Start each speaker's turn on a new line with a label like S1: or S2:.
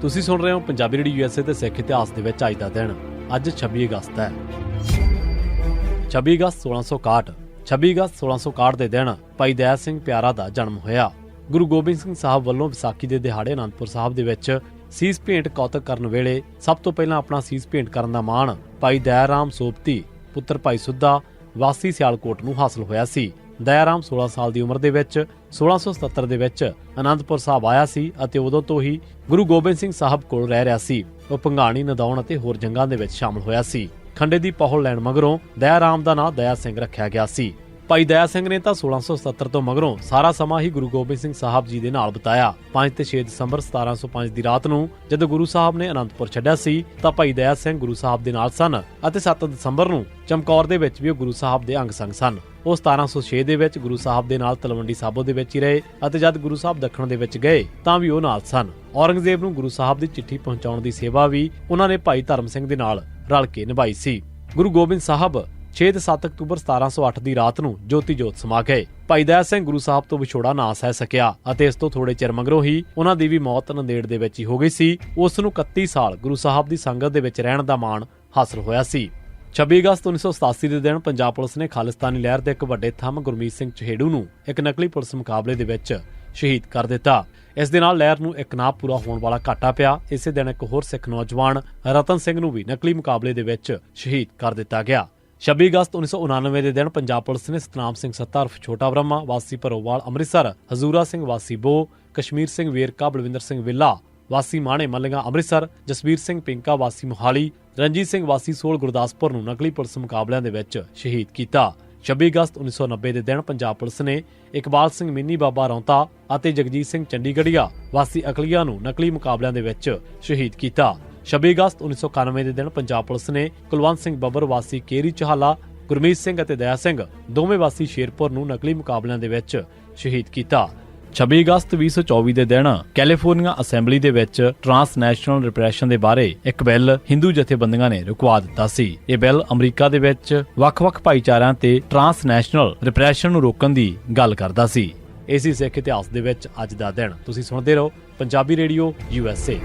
S1: ਤੁਸੀਂ ਸੁਣ ਰਹੇ ਹੋ ਪੰਜਾਬੀ ਰੇਡੀਓ ਯੂਐਸਏ ਤੇ ਸਿੱਖ ਇਤਿਹਾਸ ਦੇ ਵਿੱਚ ਅੱਜ ਦਾ ਦਿਨ। ਅੱਜ 26 ਅਗਸਤ ਹੈ। 26 ਅਗਸਤ 1661 26 ਅਗਸਤ 1661 ਦੇ ਦਿਨ ਭਾਈ ਦਇਆ ਸਿੰਘ ਪਿਆਰਾ ਦਾ ਜਨਮ ਹੋਇਆ। ਗੁਰੂ ਗੋਬਿੰਦ ਸਿੰਘ ਸਾਹਿਬ ਵੱਲੋਂ ਵਿਸਾਖੀ ਦੇ ਦਿਹਾੜੇ ਅਨੰਦਪੁਰ ਸਾਹਿਬ ਦੇ ਵਿੱਚ ਸੀਸ ਭੇਂਟ ਕੌਤਕ ਕਰਨ ਵੇਲੇ ਸਭ ਤੋਂ ਪਹਿਲਾਂ ਆਪਣਾ ਸੀਸ ਭੇਂਟ ਕਰਨ ਦਾ ਮਾਣ ਭਾਈ ਦਇਆ ਰਾਮ ਸੋਪਤੀ, ਪੁੱਤਰ ਭਾਈ ਸੁੱਧਾ, ਵਾਸੀ ਸਿਆਲਕੋਟ ਨੂੰ ਹਾਸਲ ਹੋਇਆ ਸੀ। ਦਇਆ ਰਾਮ 16 ਸਾਲ ਦੀ ਉਮਰ ਦੇ ਵਿੱਚ 1677 ਦੇ ਵਿੱਚ ਅਨੰਦਪੁਰ ਸਾਹਿਬ ਆਇਆ ਸੀ ਅਤੇ ਉਦੋਂ ਤੋਂ ਹੀ ਗੁਰੂ ਗੋਬਿੰਦ ਸਿੰਘ ਸਾਹਿਬ ਕੋਲ ਰਹਿ ਰਿਹਾ ਸੀ। ਉਹ ਭੰਗਾਣੀ ਨਦੌਣ ਅਤੇ ਹੋਰ ਜੰਗਾਂ ਦੇ ਵਿੱਚ ਸ਼ਾਮਲ ਹੋਇਆ ਸੀ। ਖੰਡੇ ਦੀ ਪਹੁਲ ਲੈਣ ਮਗਰੋਂ ਦਇਆ ਰਾਮ ਦਾ ਨਾਂ ਦਇਆ ਸਿੰਘ ਰੱਖਿਆ ਗਿਆ ਸੀ। ਭਾਈ ਦਇਆ ਸਿੰਘ ਨੇ ਤਾਂ 1677 ਤੋਂ ਮਗਰੋਂ ਸਾਰਾ ਸਮਾਂ ਹੀ ਗੁਰੂ ਗੋਬਿੰਦ ਸਿੰਘ ਸਾਹਿਬ ਜੀ ਦੇ ਨਾਲ ਬਿਤਾਇਆ। 5 ਤੇ 6 ਦਸੰਬਰ 1705 ਦੀ ਰਾਤ ਨੂੰ ਜਦੋਂ ਗੁਰੂ ਸਾਹਿਬ ਨੇ ਅਨੰਦਪੁਰ ਛੱਡਿਆ ਸੀ, ਤਾਂ ਭਾਈ ਦਇਆ ਸਿੰਘ ਗੁਰੂ ਸਾਹਿਬ ਦੇ ਨਾਲ ਸਨ ਅਤੇ 7 ਦਸੰਬਰ ਨੂੰ ਚਮਕੌਰ ਦੇ ਵਿੱਚ ਵੀ ਉਹ ਗੁਰੂ ਸਾਹਿਬ ਦੇ ਅੰਗ ਸੰਗ ਸਨ। ਉਹ 1706 ਦੇ ਵਿੱਚ ਗੁਰੂ ਸਾਹਿਬ ਦੇ ਨਾਲ ਤਲਵੰਡੀ ਸਾਬੋ ਦੇ ਵਿੱਚ ਹੀ ਰਹੇ ਅਤੇ ਜਦ ਗੁਰੂ ਸਾਹਿਬ ਦੱਖਣ ਦੇ ਵਿੱਚ ਗਏ, ਤਾਂ ਵੀ ਉਹ ਨਾਲ ਸਨ। ਔਰੰਗਜ਼ੇਬ ਨੂੰ ਗੁਰੂ ਸਾਹਿਬ ਦੀ ਚਿੱਠੀ ਪਹੁੰਚਾਉਣ ਦੀ ਸੇਵਾ ਵੀ ਉਹਨਾਂ ਨੇ ਭਾਈ ਧਰਮ ਸਿੰਘ ਦੇ ਨਾਲ ਰਲ ਕੇ ਨਿਭਾਈ ਸੀ। ਗੁਰੂ ਗੋਬਿੰਦ ਸਾਹਿਬ 6 ਤੇ 7 ਅਕਤੂਬਰ 1708 ਦੀ ਰਾਤ ਨੂੰ ਜੋਤੀ ਜੋਤ ਸਮਾ ਗਏ। ਭਾਈ ਦਇਆ ਸਿੰਘ ਗੁਰੂ ਸਾਹਿਬ ਤੋਂ ਵਿਛੋੜਾ ਨਾ ਸਹਿ ਸਕਿਆ ਅਤੇ ਇਸ ਤੋਂ ਥੋੜੇ ਚਿਰ ਮਗਰੋਂ ਹੀ ਉਹਨਾਂ ਦੀ ਵੀ ਮੌਤ ਨੰਦੇੜ ਦੇ ਵਿੱਚ ਹੀ ਹੋ ਗਈ ਸੀ। ਉਸ ਨੂੰ 31 ਸਾਲ ਗੁਰੂ ਸਾਹਿਬ ਦੀ ਸੰਗਤ ਦੇ ਵਿੱਚ ਰਹਿਣ ਦਾ ਮਾਣ ਹਾਸਲ ਹੋਇਆ ਸੀ। 26 ਅਗਸਤ 1987 ਦੇ ਦਿਨ ਪੰਜਾਬ ਪੁਲਿਸ ਨੇ ਖਾਲਿਸਤਾਨੀ ਲਹਿਰ ਦੇ ਇੱਕ ਵੱਡੇ ਥੰਮ ਗੁਰਮੀਤ ਸਿੰਘ ਚਹੇੜੂ ਨੂੰ ਇੱਕ ਨਕਲੀ ਪੁਲਿਸ ਮੁਕਾਬਲੇ ਦੇ ਵਿੱਚ ਸ਼ਹੀਦ ਕਰ ਦਿੱਤਾ। ਇਸ ਦੇ ਨਾਲ ਲਹਿਰ ਨੂੰ ਇੱਕ ਨਾ ਪੂਰਾ ਹੋਣ ਵਾਲਾ ਘਾਟਾ ਪਿਆ। ਇਸੇ ਦਿਨ ਇੱਕ ਹੋਰ ਸਿੱਖ ਨੌਜਵਾਨ ਰਤਨ ਸਿੰਘ ਨੂੰ ਵੀ ਨਕਲੀ ਮੁਕਾਬਲੇ ਦੇ ਵਿੱਚ ਸ਼ਹੀਦ ਕਰ ਦਿੱਤਾ ਗਿਆ। 26 ਅਗਸਤ 1999 ਦੇ ਦਿਨ ਪੰਜਾਬ ਪੁਲਿਸ ਨੇ ਸਤਨਾਮ ਸਿੰਘ ਸੱਤਾ ਛੋਟਾ ਬ੍ਰਹਮਾ, ਵਾਸੀ ਭਰੋਵਾਲ, ਅੰਮ੍ਰਿਤਸਰ, ਹਜ਼ੂਰਾ ਸਿੰਘ, ਵਾਸੀ ਬੋ, ਕਸ਼ਮੀਰ ਸਿੰਘ, ਵੇਰਕਾ, ਬਲਵਿੰਦਰ ਸਿੰਘ ਵਿੱਲਾ, ਵਾਸੀ ਮਾਣੇ ਮੱਲੀਆਂ ਅੰਮ੍ਰਿਤਸਰ, ਜਸਵੀਰ ਸਿੰਘ ਪਿੰਕਾ, ਵਾਸੀ ਮੋਹਾਲੀ, ਰਣਜੀਤ ਸਿੰਘ, ਵਾਸੀ ਸੋਲ, ਗੁਰਦਾਸਪੁਰ ਨੂੰ ਨਕਲੀ ਪੁਲਿਸ ਮੁਕਾਬਲਿਆਂ ਦੇ ਵਿੱਚ ਸ਼ਹੀਦ ਕੀਤਾ। 26 ਅਗਸਤ 1990 ਦੇ ਦਿਨ ਪੰਜਾਬ ਪੁਲਿਸ ਨੇ ਇਕਬਾਲ ਸਿੰਘ, ਮਿੰਨੀ ਬਾਬਾ ਰੌਂਤਾ ਅਤੇ ਜਗਜੀਤ ਸਿੰਘ ਚੰਡੀਗੜ੍ਹੀਆ, ਵਾਸੀ ਅਕਲੀਆ ਨੂੰ ਨਕਲੀ ਮੁਕਾਬਲਿਆਂ ਦੇ ਵਿੱਚ ਸ਼ਹੀਦ ਕੀਤਾ। 26 ਅਗਸਤ 1991 ਦੇ ਦਿਨ ਪੰਜਾਬ ਪੁਲਿਸ ਨੇ ਕੁਲਵੰਤ ਸਿੰਘ ਬੱਬਰ ਵਾਸੀ ਕੇਰੀ ਚਹਾਲਾ, ਗੁਰਮੀਤ ਸਿੰਘ ਅਤੇ ਦਇਆ ਸਿੰਘ ਦੋਵੇਂ ਵਾਸੀ ਸ਼ੇਰਪੁਰ ਨੂੰ ਨਕਲੀ ਮੁਕਾਬਲਿਆਂ ਦੇ ਵਿੱਚ ਸ਼ਹੀਦ ਕੀਤਾ। 26 ਅਗਸਤ 2024 ਦੇ ਦਿਨ ਕੈਲੀਫੋਰਨੀਆ ਅਸੈਂਬਲੀ ਦੇ ਵਿੱਚ ਟਰਾਂਸਨੈਸ਼ਨਲ ਰਿਪਰੈਸ਼ਨ ਦੇ ਬਾਰੇ ਇੱਕ ਬਿੱਲ ਹਿੰਦੂ ਜਥੇਬੰਦੀਆਂ ਨੇ ਰੁਕਵਾ ਦਿੱਤਾ ਸੀ। ਇਹ ਬਿੱਲ ਅਮਰੀਕਾ ਦੇ ਵਿੱਚ ਵੱਖ-ਵੱਖ ਭਾਈਚਾਰਿਆਂ ਤੇ ਟਰਾਂਸਨੈਸ਼ਨਲ ਰਿਪਰੈਸ਼ਨ ਨੂੰ ਰੋਕਣ ਦੀ ਗੱਲ ਕਰਦਾ ਸੀ। ਇਸੇ ਸਿੱਖ ਇਤਿਹਾਸ ਦੇ ਵਿੱਚ ਅੱਜ ਦਾ ਦਿਨ। ਤੁਸੀਂ ਸੁਣਦੇ ਰਹੋ Punjabi radio, U S A.